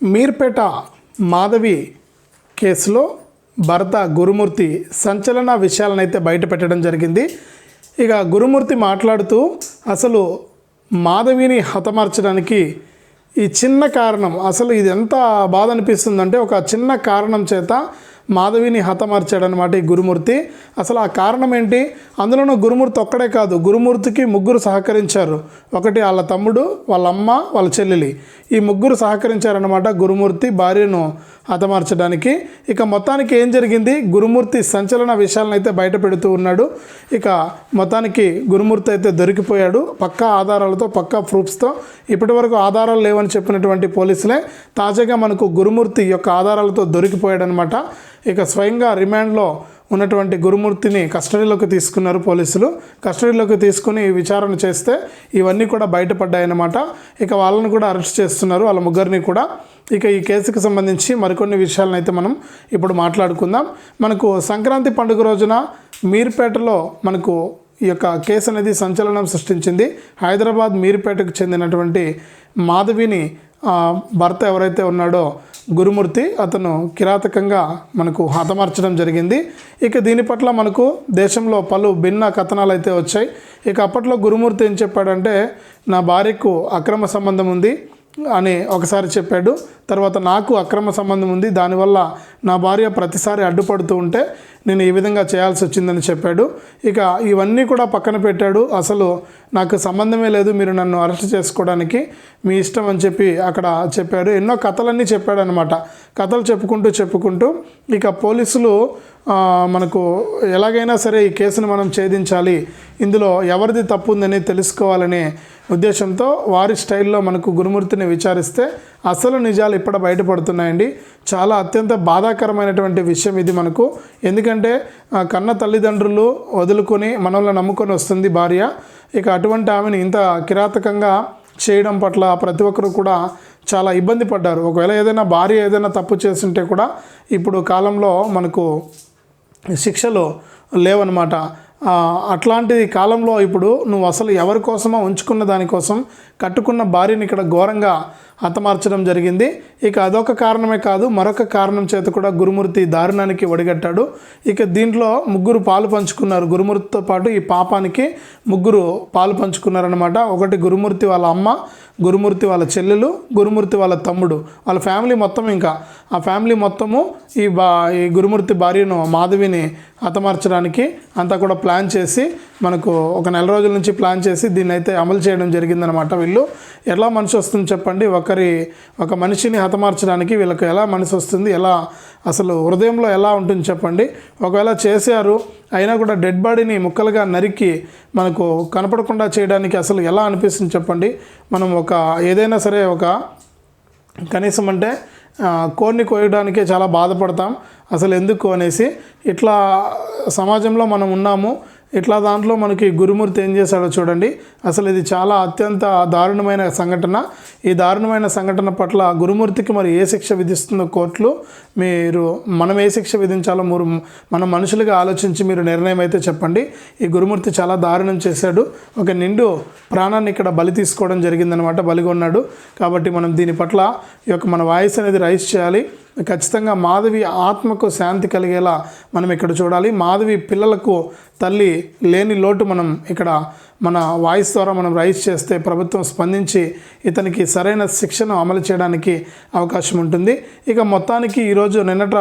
మీర్పేట మాధవి కేసులో భర్త గురుమూర్తి సంచలన విషయాలనైతే బయట పెట్టడం జరిగింది. ఇక గురుమూర్తి మాట్లాడుతూ అసలు మాధవిని హతమార్చడానికి ఈ చిన్న కారణం అసలు ఇది ఎంత బాధ అనిపిస్తుందంటే ఒక చిన్న కారణం చేత మాధవిని హతమార్చాడనమాట ఈ గురుమూర్తి. అసలు ఆ కారణం ఏంటి? అందులోనూ గురుమూర్తి ఒక్కడే కాదు గురుమూర్తికి ముగ్గురు సహకరించారు. ఒకటి వాళ్ళ తమ్ముడు వాళ్ళ అమ్మ వాళ్ళ చెల్లెలి. ఈ ముగ్గురు సహకరించారనమాట గురుమూర్తి భార్యను హతమార్చడానికి. ఇక మొత్తానికి ఏం జరిగింది? గురుమూర్తి సంచలన విషయాలను అయితే బయట పెడుతూ ఉన్నాడు. ఇక మొత్తానికి గురుమూర్తి అయితే దొరికిపోయాడు. పక్కా ఆధారాలతో పక్కా ప్రూఫ్స్తో. ఇప్పటివరకు ఆధారాలు లేవని చెప్పినటువంటి పోలీసులే తాజాగా మనకు గురుమూర్తి యొక్క ఆధారాలతో దొరికిపోయాడనమాట ఇక స్వయంగా రిమాండ్లో ఉన్నటువంటి గురుమూర్తిని కస్టడీలోకి తీసుకున్నారు పోలీసులు. కస్టడీలోకి తీసుకుని విచారణ చేస్తే ఇవన్నీ కూడా బయటపడ్డాయన్నమాట. ఇక వాళ్ళని కూడా అరెస్ట్ చేస్తున్నారు వాళ్ళ ముగ్గురిని కూడా. ఇక ఈ కేసుకు సంబంధించి మరికొన్ని విషయాలను అయితే మనం ఇప్పుడు మాట్లాడుకుందాం. మనకు సంక్రాంతి పండుగ రోజున మీర్పేటలో మనకు ఈ యొక్క కేసు అనేది సంచలనం సృష్టించింది. హైదరాబాద్ మీర్పేటకు చెందినటువంటి మాధవిని భర్త ఎవరైతే ఉన్నాడో గురుమూర్తి అతను కిరాతకంగా మనకు హతమార్చడం జరిగింది. ఇక దీని పట్ల మనకు దేశంలో పలు భిన్న కథనాలు అయితే వచ్చాయి. ఇక అప్పట్లో గురుమూర్తి ఏం చెప్పాడంటే నా భార్యకు అక్రమ సంబంధం ఉంది అని ఒకసారి చెప్పాడు. తర్వాత నాకు అక్రమ సంబంధం ఉంది. దానివల్ల నా భార్య ప్రతిసారి అడ్డుపడుతూ ఉంటే నేను ఈ విధంగా చేయాల్సి వచ్చిందని చెప్పాడు. ఇక ఇవన్నీ కూడా పక్కన పెట్టాడు. అసలు నాకు సంబంధమే లేదు మీరు నన్ను అరెస్ట్ చేసుకోవడానికి మీ ఇష్టం అని చెప్పి అక్కడ చెప్పాడు. ఎన్నో కథలన్నీ చెప్పాడు అనమాట కథలు చెప్పుకుంటూ చెప్పుకుంటూ ఇక పోలీసులు మనకు ఎలాగైనా సరే ఈ కేసును మనం ఛేదించాలి ఇందులో ఎవరిది తప్పు ఉందని తెలుసుకోవాలనే ఉద్దేశంతో వారి స్టైల్లో మనకు గురుమూర్తిని విచారిస్తే అసలు నిజాలు ఇప్పుడు బయటపడుతున్నాయండి? చాలా అత్యంత బాధాకరమైనటువంటి విషయం ఇది మనకు. ఎందుకంటే కన్న తల్లిదండ్రులు వదులుకొని మనల్ని నమ్ముకొని వస్తుంది భార్య. ఇక అటువంటి ఆమెను ఇంత కిరాతకంగా చేయడం పట్ల ప్రతి ఒక్కరు కూడా చాలా ఇబ్బంది పడ్డారు. ఒకవేళ ఏదైనా భార్య ఏదైనా తప్పు చేస్తుంటే కూడా ఇప్పుడు కాలంలో మనకు శిక్షలు లేవన్నమాట. అట్లాంటి కాలంలో ఇప్పుడు నువ్వు అసలు ఎవరి కోసమో ఉంచుకున్న దానికోసం కట్టుకున్న భార్యని ఇక్కడ ఘోరంగా హతమార్చడం జరిగింది. ఇక అదొక కారణమే కాదు మరొక కారణం చేత కూడా గురుమూర్తి దారుణానికి ఒడిగట్టాడు. ఇక దీంట్లో ముగ్గురు పాలు పంచుకున్నారు. గురుమూర్తితో పాటు ఈ పాపానికి ముగ్గురు పాలు పంచుకున్నారనమాట ఒకటి గురుమూర్తి వాళ్ళ అమ్మ గురుమూర్తి వాళ్ళ చెల్లెలు గురుమూర్తి వాళ్ళ తమ్ముడు. వాళ్ళ ఫ్యామిలీ మొత్తం ఇంకా. ఆ ఫ్యామిలీ మొత్తము ఈ బా ఈ గురుమూర్తి భార్యను మాధవిని హతమార్చడానికి అంతా కూడా ప్లాన్ చేసి మనకు ఒక నెల రోజుల నుంచి ప్లాన్ చేసి దీన్ని అయితే అమలు చేయడం జరిగిందనమాట వీళ్ళు. ఎలా మనసు వస్తుంది చెప్పండి? ఒకరి ఒక మనిషిని హతమార్చడానికి వీళ్ళకి ఎలా మనసు వస్తుంది? ఎలా అసలు హృదయంలో ఎలా ఉంటుంది చెప్పండి? ఒకవేళ చేశారు అయినా కూడా డెడ్ బాడీని ముక్కలుగా నరికి మనకు కనపడకుండా చేయడానికి అసలు ఎలా అనిపిస్తుంది చెప్పండి? మనం ఒక ఏదైనా సరే ఒక కనీసం అంటే కోడిని కోయడానికే చాలా బాధపడతాం. అసలు ఎందుకు అనేసి ఇట్లా సమాజంలో మనం ఉన్నాము ఇట్లా దాంట్లో మనకి గురుమూర్తి ఏం చేశాడో చూడండి. అసలు ఇది చాలా అత్యంత దారుణమైన సంఘటన. ఈ దారుణమైన సంఘటన పట్ల గురుమూర్తికి మరి ఏ శిక్ష విధిస్తుందో కోర్టులు మీరు మనం ఏ శిక్ష విధించాలో మీరు మన మనుషులుగా ఆలోచించి మీరు నిర్ణయం అయితే చెప్పండి. ఈ గురుమూర్తి చాలా దారుణం చేశాడు. ఒక నిండు ప్రాణాన్ని ఇక్కడ బలి తీసుకోవడం జరిగిందనమాట బలిగొన్నాడు. కాబట్టి మనం దీని పట్ల ఈ యొక్క మన వాయిస్ అనేది రైస్ చేయాలి. ఖచ్చితంగా మాధవి ఆత్మకు శాంతి కలిగేలా మనం ఇక్కడ చూడాలి. మాధవి పిల్లలకు తల్లి లేని లోటు మనం ఇక్కడ మన వాయిస్ ద్వారా మనం రైజ్ చేస్తే ప్రభుత్వం స్పందించి ఇతనికి సరైన శిక్షను అమలు చేయడానికి అవకాశం ఉంటుంది. ఇక మొత్తానికి ఈరోజు నిన్నట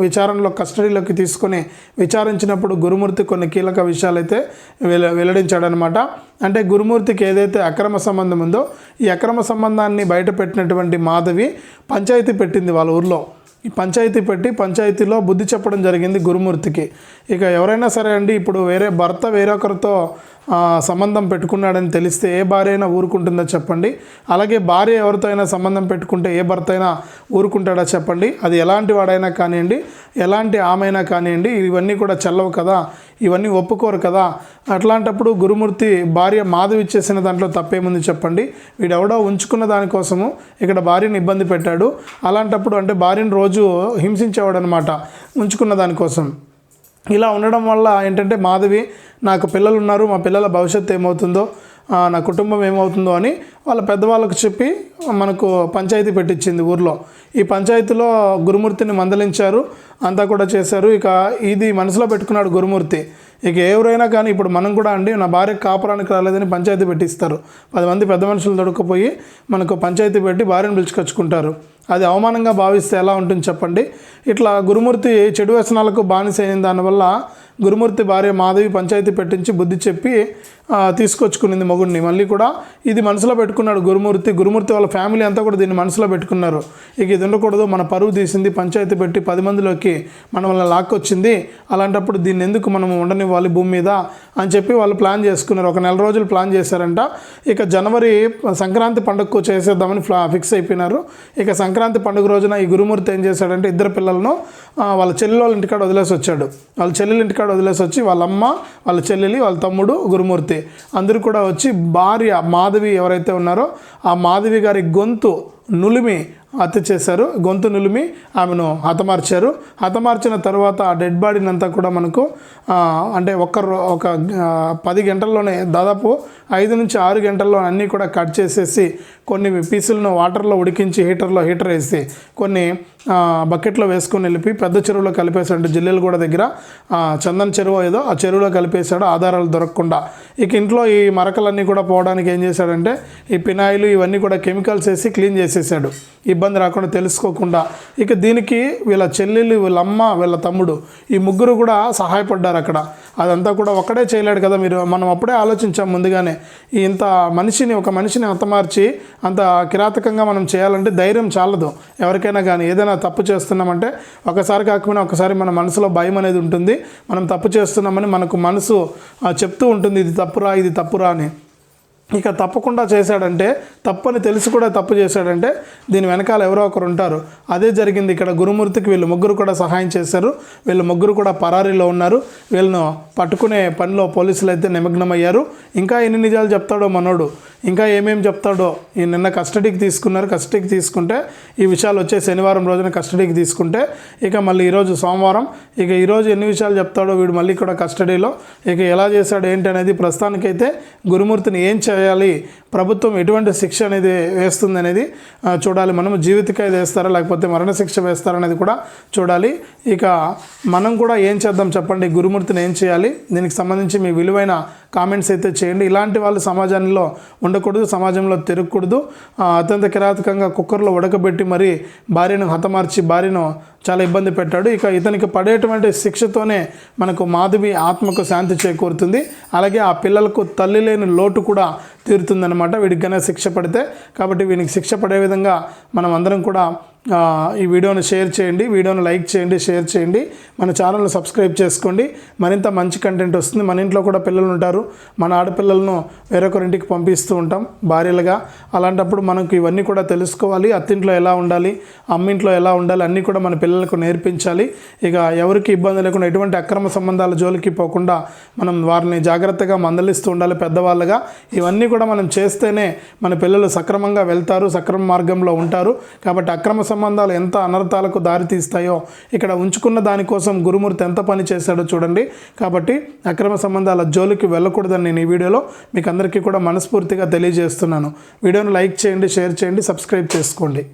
విచారణలో కస్టడీలోకి తీసుకొని విచారించినప్పుడు గురుమూర్తి కొన్ని కీలక విషయాలైతే వెల వెల్లడించాడనమాట అంటే గురుమూర్తికి ఏదైతే అక్రమ సంబంధం ఉందో ఈ అక్రమ సంబంధాన్ని బయటపెట్టినటువంటి మాధవి పంచాయతీ పెట్టింది వాళ్ళ ఊర్లో. పంచాయతీ పెట్టి పంచాయతీలో బుద్ధి చెప్పడం జరిగింది గురుమూర్తికి. ఇక ఎవరైనా సరే అండి ఇప్పుడు వేరే భర్త వేరొకరితో సంబంధం పెట్టుకున్నాడని తెలిస్తే ఏ భార్య అయినా ఊరుకుంటుందో చెప్పండి. అలాగే భార్య ఎవరితో అయినా సంబంధం పెట్టుకుంటే ఏ భర్త అయినా ఊరుకుంటాడా చెప్పండి. అది ఎలాంటి వాడైనా కానివ్వండి ఎలాంటి ఆమె కానివ్వండి ఇవన్నీ కూడా చల్లవు కదా ఇవన్నీ ఒప్పుకోరు కదా. అట్లాంటప్పుడు గురుమూర్తి భార్య మాధవి ఇచ్చేసిన దాంట్లో తప్పేముంది చెప్పండి. వీడెవడో ఉంచుకున్న దానికోసము ఇక్కడ భార్యను ఇబ్బంది పెట్టాడు. అలాంటప్పుడు అంటే భార్యను రోజు హింసించేవాడు అనమాట ఉంచుకున్న దానికోసం. ఇలా ఉండడం వల్ల ఏంటంటే మాధవి నాకు పిల్లలు ఉన్నారు మా పిల్లల భవిష్యత్తు ఏమవుతుందో నా కుటుంబం ఏమవుతుందో అని వాళ్ళ పెద్దవాళ్ళకు చెప్పి మనకు పంచాయతీ పెట్టించింది ఊర్లో. ఈ పంచాయతీలో గురుమూర్తిని మందలించారు అంతా కూడా చేశారు. ఇక ఇది మనసులో పెట్టుకున్నాడు గురుమూర్తి. ఇక ఎవరైనా కానీ ఇప్పుడు మనం కూడా అండి నా భార్య కాపురానికి రాలేదని పంచాయతీ పెట్టిస్తారు. పది మంది పెద్ద మనుషులు దొరకపోయి మనకు పంచాయతీ పెట్టి భార్యను పిలుచుకొచ్చుకుంటారు. అది అవమానంగా భావిస్తే ఎలా ఉంటుంది చెప్పండి? ఇట్లా గురుమూర్తి చెడు వ్యసనాలకు బానిస అయిన దానివల్ల గురుమూర్తి భార్య మాధవి పంచాయతీ పెట్టించి బుద్ధి చెప్పి తీసుకొచ్చుకునింది మొగుడిని. మళ్ళీ కూడా ఇది మనసులో పెట్టుకున్నాడు గురుమూర్తి. గురుమూర్తి వాళ్ళ ఫ్యామిలీ అంతా కూడా దీన్ని మనసులో పెట్టుకున్నారు. ఇక ఇది ఉండకూడదు మన పరువు తీసింది పంచాయతీ పెట్టి పది మందిలోకి మన లాక్కొచ్చింది. అలాంటప్పుడు దీన్ని ఎందుకు మనం ఉండనివ్వాలి భూమి మీద అని చెప్పి వాళ్ళు ప్లాన్ చేసుకున్నారు. ఒక నెల రోజులు ప్లాన్ చేశారంట. ఇక జనవరి సంక్రాంతి పండుగకు చేసేద్దామని ఫ్లా ఫిక్స్ అయిపోయినారు. ఇక సంక్రాంతి పండుగ రోజున ఈ గురుమూర్తి ఏం చేశాడంటే ఇద్దరు పిల్లలను వాళ్ళ చెల్లెల వాళ్ళ ఇంటికాడ వదిలేసి వచ్చాడు. వాళ్ళ చెల్లెల ఇంటికాడ వదిలేసి వచ్చి వాళ్ళ అమ్మ వాళ్ళ చెల్లెలి వాళ్ళ తమ్ముడు గురుమూర్తి. అందరూ కూడా వచ్చి భార్య మాధవి ఎవరైతే ఉన్నారో ఆ మాధవి గారి గొంతు నులిమి హత్య చేశారు. గొంతు నులిమి ఆమెను హతమార్చారు. హతమార్చిన తర్వాత ఆ డెడ్ బాడీని అంతా కూడా మనకు అంటే ఒక్క ఒక పది గంటల్లోనే దాదాపు ఐదు నుంచి ఆరు గంటల్లో అన్నీ కూడా కట్ చేసేసి కొన్ని పీసులను వాటర్లో ఉడికించి హీటర్లో హీటర్ వేసి కొన్ని బకెట్లో వేసుకొని వెళ్ళిపి పెద్ద చెరువులో కలిపేశాడు జిల్లెలు కూడా దగ్గర ఆ, చందన్ చెరువు ఏదో ఆ చెరువులో కలిపేశాడు ఆధారాలు దొరకకుండా. ఇక ఇంట్లో ఈ మరకలన్నీ కూడా పోవడానికి ఏం చేశాడంటే ఈ పినాయిలు ఇవన్నీ కూడా కెమికల్స్ వేసి క్లీన్ చేసేసాడు. ఇబ్బంది రాకుండా తెలుసుకోకుండా. ఇక దీనికి వీళ్ళ చెల్లెలు వీళ్ళ అమ్మ వీళ్ళ తమ్ముడు ఈ ముగ్గురు కూడా సహాయపడ్డారు అక్కడ. అదంతా కూడా ఒక్కడే చేయలేడు కదా మీరు. మనం అప్పుడే ఆలోచించాం ముందుగానే. ఇంత మనిషిని ఒక మనిషిని హతమార్చి అంత కిరాతకంగా మనం చేయాలంటే ధైర్యం చాలదు. ఎవరికైనా కానీ ఏదైనా తప్పు చేస్తున్నామంటే ఒకసారి కాకపోయినా ఒకసారి మన మనసులో భయం అనేది ఉంటుంది. మనం తప్పు చేస్తున్నామని మనకు మనసు చెప్తూ ఉంటుంది ఇది తప్పురా ఇది తప్పురా అని. ఇక తప్పకుండా చేశాడంటే తప్పని తెలిసి కూడా తప్పు చేశాడంటే దీని వెనకాల ఎవరో ఒకరు ఉంటారు. అదే జరిగింది ఇక్కడ గురుమూర్తికి. వీళ్ళు ముగ్గురు కూడా సహాయం చేశారు. వీళ్ళు ముగ్గురు కూడా పరారీలో ఉన్నారు. వీళ్ళను పట్టుకునే పనిలో పోలీసులు అయితే నిమగ్నమయ్యారు. ఇంకా ఎన్ని నిజాలు చెప్తాడో మనోడు. ఇంకా ఏమేమి చెప్తాడో ఈ నిన్న కస్టడీకి తీసుకున్నారు కస్టడీకి తీసుకుంటే ఈ విషయాలు వచ్చే శనివారం రోజున కస్టడీకి తీసుకుంటే ఇక మళ్ళీ ఈరోజు సోమవారం ఇక ఈరోజు ఎన్ని విషయాలు చెప్తాడో వీడు మళ్ళీ కూడా కస్టడీలో ఇక ఎలా చేశాడు ఏంటి అనేది ప్రస్తుతానికైతే గురుమూర్తిని ఏం చేయాలి ప్రభుత్వం ఎటువంటి శిక్ష అనేది వేస్తుంది అనేది చూడాలి. మనం జీవితకైతే వేస్తారా లేకపోతే మరణశిక్ష వేస్తారా అనేది కూడా చూడాలి. ఇక మనం కూడా ఏం చేద్దాం చెప్పండి గురుమూర్తిని ఏం చేయాలి? దీనికి సంబంధించి మీ విలువైన కామెంట్స్ అయితే చేయండి. ఇలాంటి వాళ్ళు సమాజంలో ఉండకూడదు సమాజంలో తిరగకూడదు. అత్యంత కిరాతకంగా కుక్కర్లో ఉడకబెట్టి మరి భార్యను హతమార్చి భార్యను చాలా ఇబ్బంది పెట్టాడు. ఇక ఇతనికి పడేటువంటి శిక్షతోనే మనకు మాధవి ఆత్మకు శాంతి చేకూరుతుంది. అలాగే ఆ పిల్లలకు తల్లి లేని లోటు కూడా తీరుతుందనమాట వీడికి గనే శిక్ష పడితే కాబట్టి వీనికి శిక్ష పడే విధంగా మనం అందరం కూడా ఈ వీడియోను షేర్ చేయండి వీడియోను లైక్ చేయండి షేర్ చేయండి. మన ఛానల్ని సబ్స్క్రైబ్ చేసుకోండి. మరింత మంచి కంటెంట్ వస్తుంది. మన ఇంట్లో కూడా పిల్లలు ఉంటారు. మన ఆడపిల్లలను వేరొకరింటికి పంపిస్తూ ఉంటాం భార్యలుగా. అలాంటప్పుడు మనకు ఇవన్నీ కూడా తెలుసుకోవాలి. అత్తింట్లో ఎలా ఉండాలి అమ్మింట్లో ఎలా ఉండాలి అన్నీ కూడా మన పిల్లలకు నేర్పించాలి. ఇక ఎవరికి ఇబ్బంది లేకుండా ఎటువంటి అక్రమ సంబంధాల జోలికి పోకుండా మనం వారిని జాగ్రత్తగా మందలిస్తూ ఉండాలి పెద్దవాళ్ళగా. ఇవన్నీ కూడా మనం చేస్తేనే మన పిల్లలు సక్రమంగా వెళ్తారు సక్రమ మార్గంలో ఉంటారు. కాబట్టి అక్రమ సంబంధాలు ఎంత అనర్థాలకు దారితీస్తాయో ఇక్కడ ఉంచుకున్న దానికోసం గురుమూర్తి ఎంత పని చేశాడో చూడండి. కాబట్టి అక్రమ సంబంధాల జోలికి వెళ్ళకూడదని నేను ఈ వీడియోలో మీకు అందరికీ కూడా మనస్ఫూర్తిగా తెలియజేస్తున్నాను. వీడియోను లైక్ చేయండి షేర్ చేయండి సబ్స్క్రైబ్ చేసుకోండి.